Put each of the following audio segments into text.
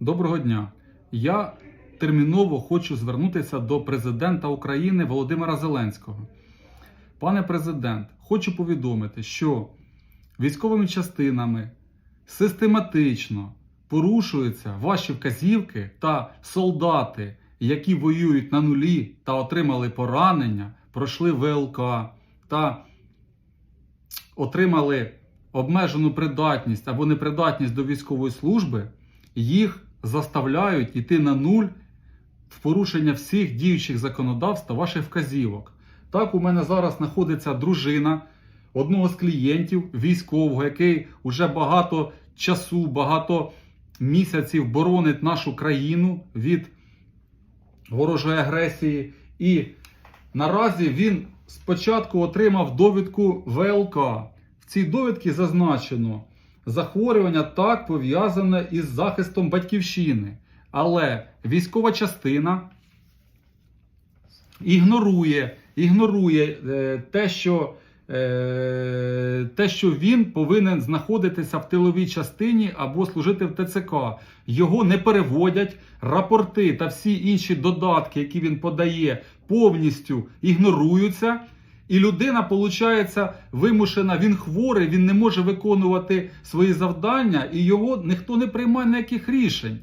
Доброго дня. Я терміново хочу звернутися до президента України Володимира Зеленського. Пане президент, хочу повідомити, що військовими частинами систематично порушуються ваші вказівки та солдати, які воюють на нулі та отримали поранення, пройшли ВЛК та отримали обмежену придатність або непридатність до військової служби, їх заставляють йти на нуль в порушення всіх діючих законодавств та ваших вказівок. Так, у мене зараз знаходиться дружина одного з клієнтів військового, який вже багато часу, багато місяців боронить нашу країну від ворожої агресії. І наразі він спочатку отримав довідку ВЛК. В цій довідці зазначено захворювання так пов'язане із захистом батьківщини. Але військова частина ігнорує, ігнорує е, те, що, е, те, що він повинен знаходитися в тиловій частині або служити в ТЦК. Його не переводять. Рапорти та всі інші додатки, які він подає, повністю ігноруються. І людина, виходить, вимушена, він хворий, він не може виконувати свої завдання, і його ніхто не приймає ніяких рішень.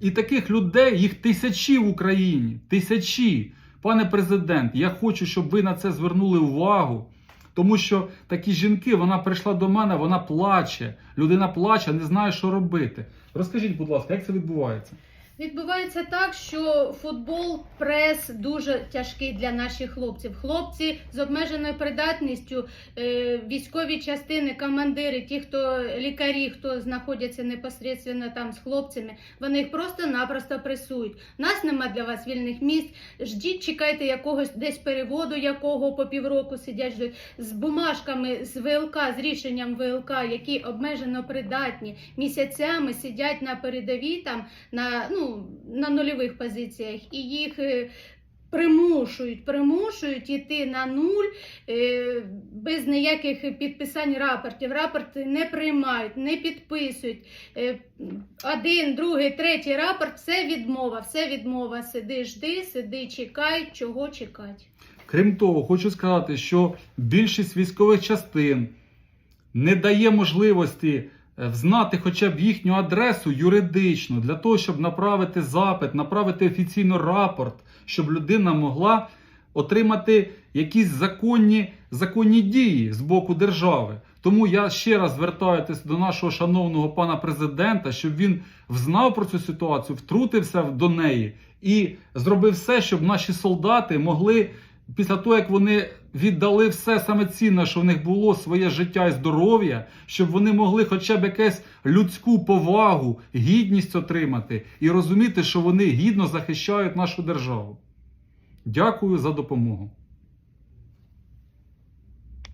І таких людей їх тисячі в Україні. Тисячі. Пане президент, я хочу, щоб ви на це звернули увагу. Тому що такі жінки, вона прийшла до мене, вона плаче. Людина плаче, не знає, що робити. Розкажіть, будь ласка, як це відбувається? Відбувається так, що футбол, прес дуже тяжкий для наших хлопців. Хлопці з обмеженою придатністю, е, військові частини, командири, ті, хто лікарі, хто знаходяться непосередньо там з хлопцями, вони їх просто-напросто пресують. Нас нема для вас вільних місць. Ждіть, чекайте якогось десь переводу, якого по півроку сидять ждуть, з бумажками з ВЛК, з рішенням ВЛК, які обмежено придатні, місяцями сидять на передовій там на ну на нульових позиціях, і їх е, примушують, примушують йти на нуль е, без ніяких підписань рапортів. Рапорти не приймають, не підписують. Е, Один, другий, третій рапорт все відмова, все відмова. Сиди, жди, сиди, чекай, чого чекати. Крім того, хочу сказати, що більшість військових частин не дає можливості взнати хоча б їхню адресу юридичну для того, щоб направити запит, направити офіційно рапорт, щоб людина могла отримати якісь законні, законні дії з боку держави. Тому я ще раз звертаюся до нашого шановного пана президента, щоб він взнав про цю ситуацію, втрутився до неї і зробив все, щоб наші солдати могли після того, як вони віддали все саме цінне, що в них було, своє життя і здоров'я, щоб вони могли хоча б якесь людську повагу, гідність отримати і розуміти, що вони гідно захищають нашу державу. Дякую за допомогу.